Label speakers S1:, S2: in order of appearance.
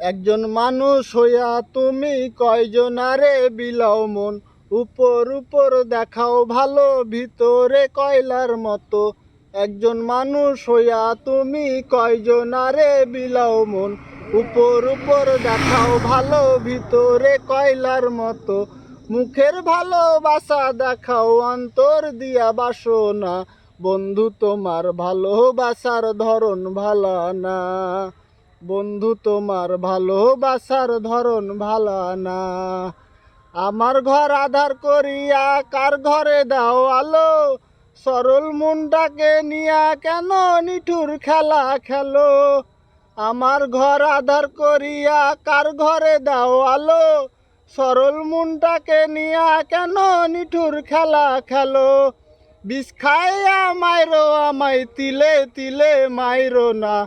S1: একজন মানুষ হইয়া তুমি কয়জনারে বিলাও মন? উপর উপর দেখাও ভালো, ভিতরে কয়লার মতো। একজন মানুষ হইয়া তুমি কয়জনারে বিলাও মন? উপর উপর দেখাও ভালো, ভিতরে কয়লার মতো। মুখের ভালোবাসা দেখাও, অন্তর দিয়া বাসনা। বন্ধু, তোমার ভালোবাসার ধরন ভালা না। বন্ধু, তোমার ভালোবাসার ধরন ভালা না। আমার ঘর আধার করিয়া কার ঘরে দাও আলো? সরল মনটাকে নিয়া কেন নিঠুর খেলা খেলো? আমার ঘর আধার করিয়া কার ঘরে দাও আলো? সরল মনটাকে নিয়া কেন নিঠুর খেলা খেলো? বিষ খাইয়া মাইরো আমায়, তিলে তিলে মাইরো না।